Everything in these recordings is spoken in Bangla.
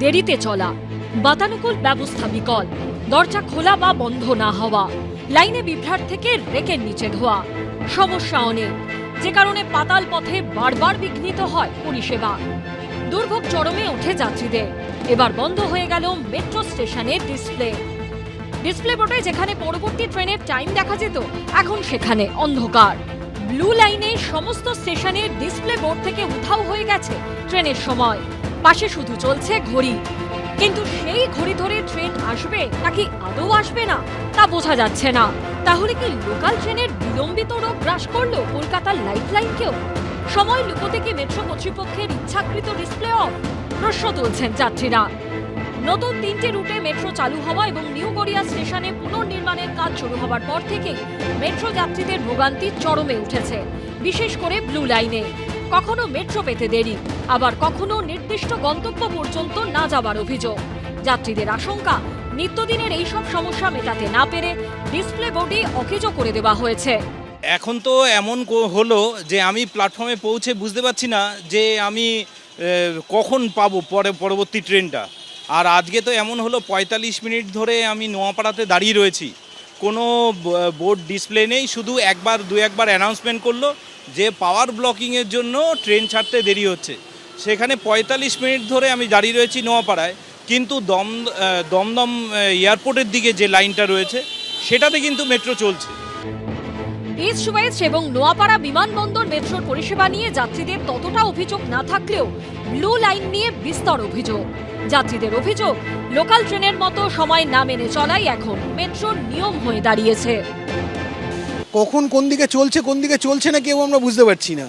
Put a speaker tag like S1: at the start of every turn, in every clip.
S1: দেরিতে চলা। বাতানুকূল ব্যবস্থা বিকল। দরজা খোলা বা বন্ধ না হওয়া। লাইনে বিভ্রাট থেকে রেকের নিচে ধোয়া। সমস্যা অনেক। যে কারণে পাতাল পথে বারবার বিঘ্নিত হয় পরিষেবা। দুর্ভোগ চরমে ওঠে যাত্রীদের। এবার বন্ধ হয়ে গেল মেট্রো স্টেশনের ডিসপ্লে। ডিসপ্লে বোর্ডে যেখানে পরবর্তী ট্রেনের টাইম দেখা যেত, এখন সেখানে অন্ধকার। ব্লু লাইনে সমস্ত স্টেশনের ডিসপ্লে বোর্ড থেকে উধাও হয়ে গেছে ট্রেনের সময়। পাশে শুধু চলছে ঘড়ি। কিন্তু সেই ঘড়ি ধরে ট্রেন আসবে নাকি আদৌ আসবে না, তা বোঝা যাচ্ছে না। তাহলে কি লোকাল ট্রেনের বিলম্বিত রোগ গ্রাস করল কলকাতার লাইফ লাইনকেও সময় লুকোতে কি মেট্রো কর্তৃপক্ষের ইচ্ছাকৃত ডিসপ্লে অফ প্রশ্ন তুলছেন যাত্রীরা। নতুন তিনটি রুটে মেট্রো চালু হওয়া এবং নিউ গড়িয়া স্টেশনে পুনর্নির্মাণের কাজ শুরু হওয়ার পর থেকে মেট্রো যাত্রীদের ভোগান্তি চরমে উঠেছে, বিশেষ করে ব্লু লাইনে কখনো মেট্রো পেতে দেরি, আবার কখনো নির্দিষ্ট গন্তব্য পর্যন্ত না যাবার অভিযোগ। যাত্রীদের আশঙ্কা, নিত্যদিনের এইসব সমস্যা মেটাতে না পেরে ডিসপ্লে বোর্ডে অকেজো করে দেওয়া হয়েছে।
S2: এখন তো এমন হলো যে আমি প্ল্যাটফর্মে পৌঁছে বুঝতে পারছি না যে আমি কখন পাবো পরে, পরবর্তী ট্রেনটা। আর আজকে তো এমন হলো পঁয়তাল্লিশ মিনিট ধরে আমি নোয়াপাড়াতে দাঁড়িয়ে রয়েছি। কোনো বোর্ড ডিসপ্লে নেই, শুধু একবার, দু একবার অ্যানাউন্সমেন্ট করল যে পাওয়ার ব্লকিংয়ের জন্য ট্রেন ছাড়তে দেরি হচ্ছে। সেখানে পঁয়তাল্লিশ মিনিট ধরে আমি দাঁড়িয়ে রয়েছি নোয়াপাড়ায়, কিন্তু দম দমদম এয়ারপোর্টের দিকে যে লাইনটা রয়েছে, সেটাতে কিন্তু মেট্রো চলছে।
S1: ইস্ট ওয়েস্ট এবং নোয়াপাড়া বিমানবন্দর মেট্রোর পরিষেবা নিয়ে যাত্রীদের ততটা অভিযোগ না থাকলেও ব্লু লাইন নিয়ে বিস্তর অভিযোগ। যাত্রীদের অভিযোগ, লোকাল ট্রেনের মতো সময় না মেনে চলাই এখন মেট্রোর নিয়ম হয়ে দাঁড়িয়েছে।
S3: কখন কোন দিকে চলছে, কোন দিকে চলছে না কেউ আমরা বুঝতে পারছি না।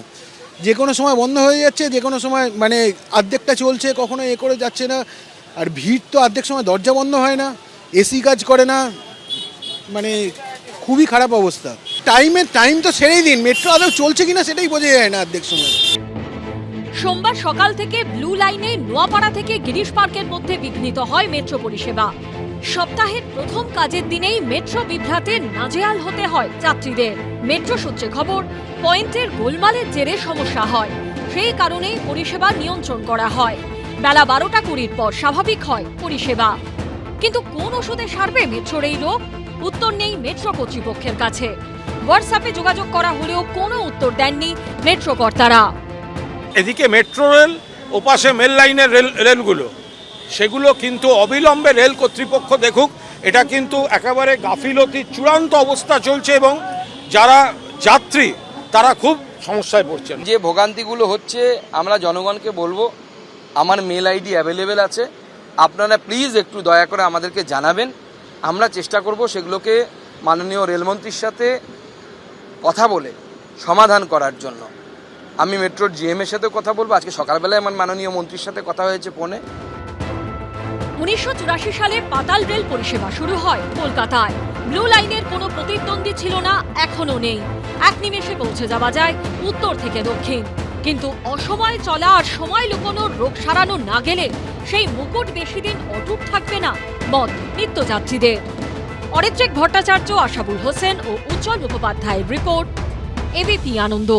S3: যে কোনো সময় বন্ধ হয়ে যাচ্ছে, যে কোনো সময় মানে অর্ধেকটা চলছে, কখনো এ করে যাচ্ছে না। আর ভিড় তো অর্ধেক সময় দরজা বন্ধ হয় না, এসি কাজ করে না মানে খুবই খারাপ অবস্থা। টাইমে টাইম তো ছেড়েই দিন মেট্রো আদৌ চলছে কিনা সেটাই বোঝা যায় না অর্ধেক সময়।
S1: সোমবার সকাল থেকে ব্লু লাইনে নোয়াপাড়া থেকে গিরিশ পার্কের মধ্যে বিঘ্নিত হয় মেট্রো পরিষেবা। সপ্তাহের প্রথম কাজের দিনেই মেট্রো বিভ্রাটে নাজেহাল হতে হয় যাত্রীদের। মেট্রো সূত্রে খবর, পয়েন্টের গোলমালের জেরে সমস্যা হয়। সেই কারণেই পরিষেবা নিয়ন্ত্রণ করা হয়। বেলা বারোটা কুড়ির পর স্বাভাবিক হয় পরিষেবা। কিন্তু কোন ওষুধে সারবে মেট্রোর এই রোগ? উত্তর নেই মেট্রো কর্তৃপক্ষের কাছে। হোয়াটসঅ্যাপে যোগাযোগ করা হলেও কোনো উত্তর দেননি মেট্রো কর্তারা।
S4: এদিকে মেট্রো রেল ওপাশে মেল লাইনের রেল রেলগুলো। সেগুলো কিন্তু অবিলম্বে রেল কর্তৃপক্ষ দেখুক। এটা কিন্তু একেবারে গাফিলতির চূড়ান্ত অবস্থা চলছে এবং যারা যাত্রী তারা খুব সমস্যায় পড়ছেন।
S5: যে ভোগান্তিগুলো হচ্ছে আমরা জনগণকে বলব আমার মেল আইডি অ্যাভেলেবেল আছে। আপনারা প্লিজ একটু দয়া করে আমাদেরকে জানাবেন। আমরা চেষ্টা করব সেগুলোকে মাননীয় রেলমন্ত্রীর সাথে কথা বলে সমাধান করার জন্য। আমি মেট্রোর জিএম এর সাথেও কথা বলব। আজকে সকালবেলায় আমার মাননীয় মন্ত্রীর সাথে কথা হয়েছে ফোনে।
S1: উনিশশো সালে পাতাল রেল পরিষেবা শুরু হয় কলকাতায়। ব্লু লাইনের কোনো প্রতিদ্বন্দ্বী ছিল না এখনও নেই। এক নিমেষে পৌঁছে যাওয়া যায় উত্তর থেকে দক্ষিণ। কিন্তু অসময়ে চলা আর সময় লুকোনোর রোগ সারানো না গেলে সেই মুকুট বেশি দিন অটুট থাকবে না। মত নিত্যযাত্রীদের। অরিত্রিক ভট্টাচার্য আশাবুল হোসেন ও উজ্জ্বল মুখোপাধ্যায়ের রিপোর্ট এবিপি আনন্দ।